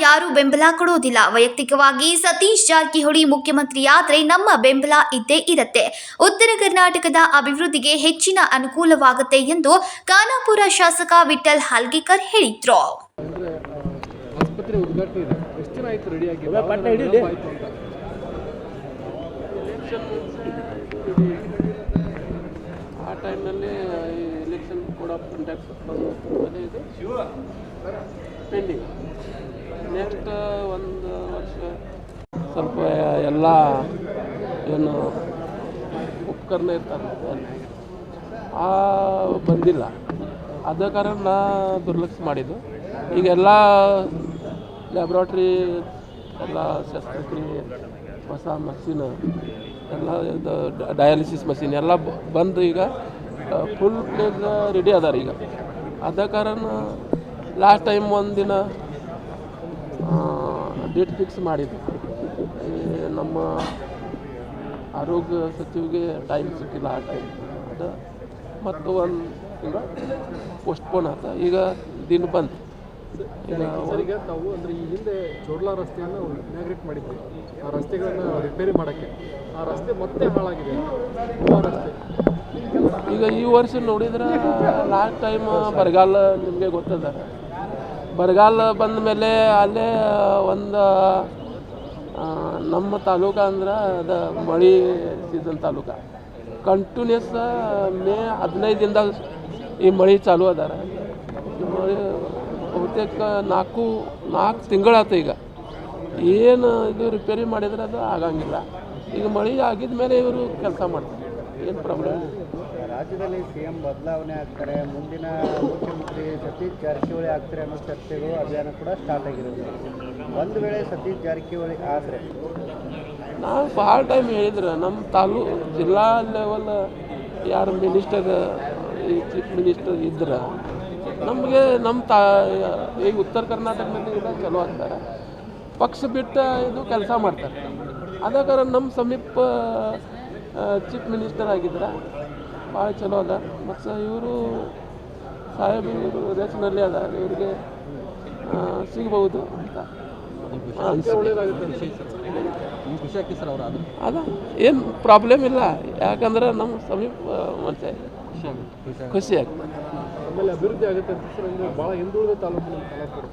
ಯಾರು ಬೆಂಬಲ ಕೊಡೋದಿಲ್ಲ ವೈಯಕ್ತಿಕವಾಗಿ ಸತೀಶ್ ಜಾರಕಿಹೊಳಿ ಮುಖ್ಯಮಂತ್ರಿಯಾದ್ರೆ ನಮ್ಮ ಬೆಂಬಲ ಇದ್ದೇ ಇರುತ್ತೆ. ಉತ್ತರ ಕರ್ನಾಟಕದ ಅಭಿವೃದ್ಧಿಗೆ ಹೆಚ್ಚಿನ ಅನುಕೂಲವಾಗುತ್ತೆ ಎಂದು ಖಾನಾಪುರ ಶಾಸಕ ವಿಠಲ್ ಹಲ್ಗಿಕರ್ ಹೇಳಿದ್ರು. ಟೈಮ್ನಲ್ಲಿ ಎಲೆಕ್ಷನ್ ಕೂಡ ಇದೆ. ಪೆಂಡಿಂಗ್ ನೆಕ್ಸ್ಟ್ ಒಂದು ವರ್ಷ ಸ್ವಲ್ಪ ಎಲ್ಲ ಏನು ಉಪಕರಣ ಇರ್ತಾರೆ ಆ ಬಂದಿಲ್ಲ. ಅದ ಕಾರಣ ನಾ ದುರ್ಲಕ್ಷ ಮಾಡಿದ್ದು. ಈಗೆಲ್ಲ ಲ್ಯಾಬ್ರಾಟ್ರಿ ಎಲ್ಲ ಶಸ್ತ್ರಕ್ರಿಯೆ ಹೊಸ ಮಷೀನ್, ಎಲ್ಲ ಇದು ಡಯಾಲಿಸಿಸ್ ಮಷೀನ್ ಎಲ್ಲ ಬಂದು ಈಗ ಫುಲ್ ಪ್ಲೇಸ್ ರೆಡಿ ಅದಾರ ಈಗ ಅದ ಕಾರಣ ಲಾಸ್ಟ್ ಟೈಮ್ ಒಂದಿನ ಡೇಟ್ ಫಿಕ್ಸ್ ಮಾಡಿದ್ದು ನಮ್ಮ ಆರೋಗ್ಯ ಸಚಿವಗೆ ಟೈಮ್ ಸಿಕ್ಕಿಲ್ಲ ಆ ಟೈಮ್ ಅದು ಮತ್ತು ಒಂದು ತಿಂಗಳು ಪೋಸ್ಟ್ಪೋನ್ ಆತ. ಈಗ ದಿನ ಬಂದು ಈಗ ಈಗ ತಾವು ಅಂದರೆ ಈ ಹಿಂದೆ ಚೋರ್ಲಾ ರಸ್ತೆಯನ್ನು ಇನಾಗ್ರೇಟ್ ಮಾಡಿದ್ವಿ ಆ ರಸ್ತೆಗಳನ್ನು ರಿಪೇರಿ ಮಾಡೋಕ್ಕೆ. ಆ ರಸ್ತೆ ಮತ್ತೆ ಹಾಳಾಗಿದೆ. ಈಗ ಈ ವರ್ಷ ನೋಡಿದ್ರೆ ಲಾಸ್ಟ್ ಟೈಮ್ ಬರಗಾಲ ನಿಮಗೆ ಗೊತ್ತದ? ಬರಗಾಲ ಬಂದ ಮೇಲೆ ಅಲ್ಲೇ ಒಂದು ನಮ್ಮ ತಾಲೂಕ ಅಂದ್ರೆ ಅದು ಮಳೆ ಸೀಸನ್ ತಾಲೂಕ. ಕಂಟಿನ್ಯೂಸ್ ಮೇ ಹದಿನೈದು ದಿನದಾಗ ಈ ಮಳೆ ಚಾಲು ಅದಾರ. ಈ ಮಳೆ ಬಹುತೇಕ ನಾಲ್ಕು ನಾಲ್ಕು ತಿಂಗಳಾಯ್ತು ಈಗ. ಏನು ಇದು ರಿಪೇರಿ ಮಾಡಿದ್ರೆ ಅದು ಆಗಂಗಿಲ್ಲ. ಈಗ ಮಳೆ ಆಗಿದ ಮೇಲೆ ಇವರು ಕೆಲಸ ಮಾಡ್ತಾರೆ. ಏನು ಪ್ರಾಬ್ಲಮ್ ರಾಜ್ಯದಲ್ಲಿ ಸಿ ಎಂ ಬದಲಾವಣೆ ಆಗ್ತಾರೆ ಮುಂದಿನ ಮುಖ್ಯಮಂತ್ರಿ ಸತೀಶ್ ಜಾರಕಿಹೊಳಿ ಆಗ್ತಾರೆ ಅನ್ನೋ ಚರ್ಚೆಗಳು ಅಭಿಯಾನ ಕೂಡ ಸ್ಟಾರ್ಟ್ ಆಗಿರೋದು. ಒಂದು ವೇಳೆ ಸತೀಶ್ ಜಾರಕಿಹೊಳಿ ಆದರೆ? ನಾವು ಭಾಳ ಟೈಮ್ ಹೇಳಿದ್ರೆ ನಮ್ಮ ತಾಲೂಕು ಜಿಲ್ಲಾ ಲೆವೆಲ್ ಯಾರು ಮಿನಿಸ್ಟರ್ ಈ ಚೀಫ್ ಮಿನಿಸ್ಟರ್ ಇದ್ರೆ ನಮಗೆ ನಮ್ಮ ತಾ ಈಗ ಉತ್ತರ ಕರ್ನಾಟಕದಲ್ಲಿ ಇಲ್ಲ ಚಲೋ ಆಗ್ತಾರೆ. ಪಕ್ಷ ಬಿಟ್ಟು ಇದು ಕೆಲಸ ಮಾಡ್ತಾರೆ. ಅದ ಕಾರಣ ನಮ್ಮ ಸಮೀಪ ಚೀಫ್ ಮಿನಿಸ್ಟರ್ ಆಗಿದ್ರೆ. ಭಾಳ ಚಲೋ ಅದ. ಮತ್ತು ಇವರು ಸಾಹೇಬ್ ಇವರು ರೇಸ್ನಲ್ಲಿ ಅದ. ಇವ್ರಿಗೆ ಸಿಗಬಹುದು ಸಿಗ್ಬೋದು ಅಂತ. ಅದು. ಏನು ಪ್ರಾಬ್ಲಮ್ ಇಲ್ಲ. ಯಾಕಂದ್ರೆ ನಮ್ಮ ಸಮೀಪ ಮನುಷ್ಯ ಖುಷಿ ಆಗ್ತದೆ. ಆಮೇಲೆ ಅಭಿವೃದ್ಧಿ ಆಗುತ್ತೆ ಅಂತ ಸರ್. ಅಂದರೆ ಭಾಳ ಹಿಂದುಳಿದ ತಾಲೂಕು ಕಲಾಪುರ.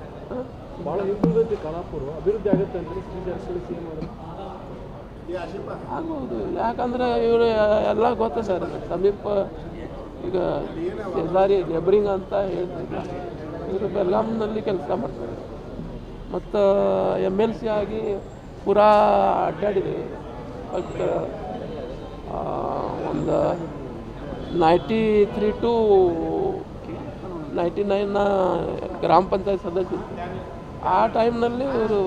ಭಾಳ ಹಿಂದುಳಿದ ಕಲಾಪುರ. ಅಭಿವೃದ್ಧಿ ಆಗುತ್ತೆ ಅಂದರೆ ಶ್ರೀ ಜಾರಕಿಹೊಳಿ ಸಿ ಎಂ ಆಗ್ಬೋದು ಯಾಕಂದ್ರೆ ಇವರು ಎಲ್ಲ ಗೊತ್ತು ಸರ್. ಸಮೀಪ ಈಗ ಸೇಜಾರಿ ಲೆಬ್ರಿಂಗ್ ಅಂತ ಹೇಳ್ತಿದ್ದ ಇವರು ಬೆಲ್ಗಾಮ್ನಲ್ಲಿ ಕೆಲಸ ಮಾಡ್ತಾರೆ. ಮತ್ತು ಎಂ ಎಲ್ ಸಿ ಆಗಿ ಪೂರಾ ಅಡ್ಡಾಡಿದೆ. ಬಟ್ ಒಂದು ನೈಂಟಿ ತ್ರೀ ಟು ನೈಂಟಿ ನೈನ್ನ ಗ್ರಾಮ ಪಂಚಾಯತ್ ಸದಸ್ಯ ಆ ಟೈಮ್ನಲ್ಲಿ ಇವರು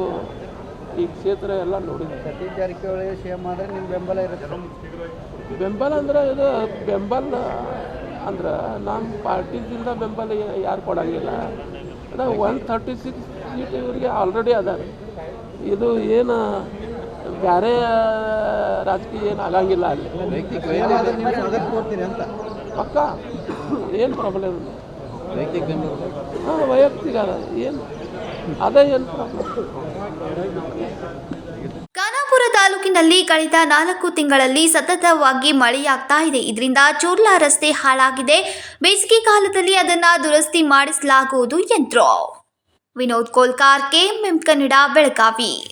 ಈ ಕ್ಷೇತ್ರ ಎಲ್ಲ ನೋಡಿದೆ. ಸತೀಶ್ ಜಾರಕಿಹೊಳಿ ಸಿ ಎಂ ಆದರೆ ನಿಮ್ಮ ಬೆಂಬಲ ಇರುತ್ತೆ. ಬೆಂಬಲ ಅಂದ್ರೆ ಇದು ಬೆಂಬಲ ಅಂದ್ರೆ ನಮ್ಮ ಪಾರ್ಟಿದಿಂದ ಬೆಂಬಲ ಯಾರು ಕೊಡಂಗಿಲ್ಲ. ಅದ ಒನ್ ತರ್ಟಿ ಸಿಕ್ಸ್ ಸೀಟ್ ಇವರಿಗೆ ಆಲ್ರೆಡಿ ಅದಾರೆ ಇದು ಏನು ಬೇರೆ ರಾಜಕೀಯ ಏನು ಆಗಂಗಿಲ್ಲ ಅಲ್ಲಿ. ಪಕ್ಕ? ಏನು ಪ್ರಾಬ್ಲಮ್ ಹಾಂ ವೈಯಕ್ತಿಕ ಅದ. ಏನು? ಖಾನಾಪುರ ತಾಲೂಕಿನಲ್ಲಿ ಕಳೆದ ನಾಲ್ಕು ತಿಂಗಳಲ್ಲಿ ಸತತವಾಗಿ ಮಳೆಯಾಗ್ತಾ ಇದೆ. ಇದರಿಂದ ಚೂರ್ಲಾ ರಸ್ತೆ ಹಾಳಾಗಿದೆ. ಬೇಸಿಗೆ ಕಾಲದಲ್ಲಿ ಅದನ್ನ ದುರಸ್ತಿ ಮಾಡಿಸಲಾಗುವುದು ಎಂದರು ವಿನೋದ್ ಕೋಲ್ಕಾರ್ ಕೆಎಂಎಂ ಕನ್ನಡ, ಬೆಳಗಾವಿ.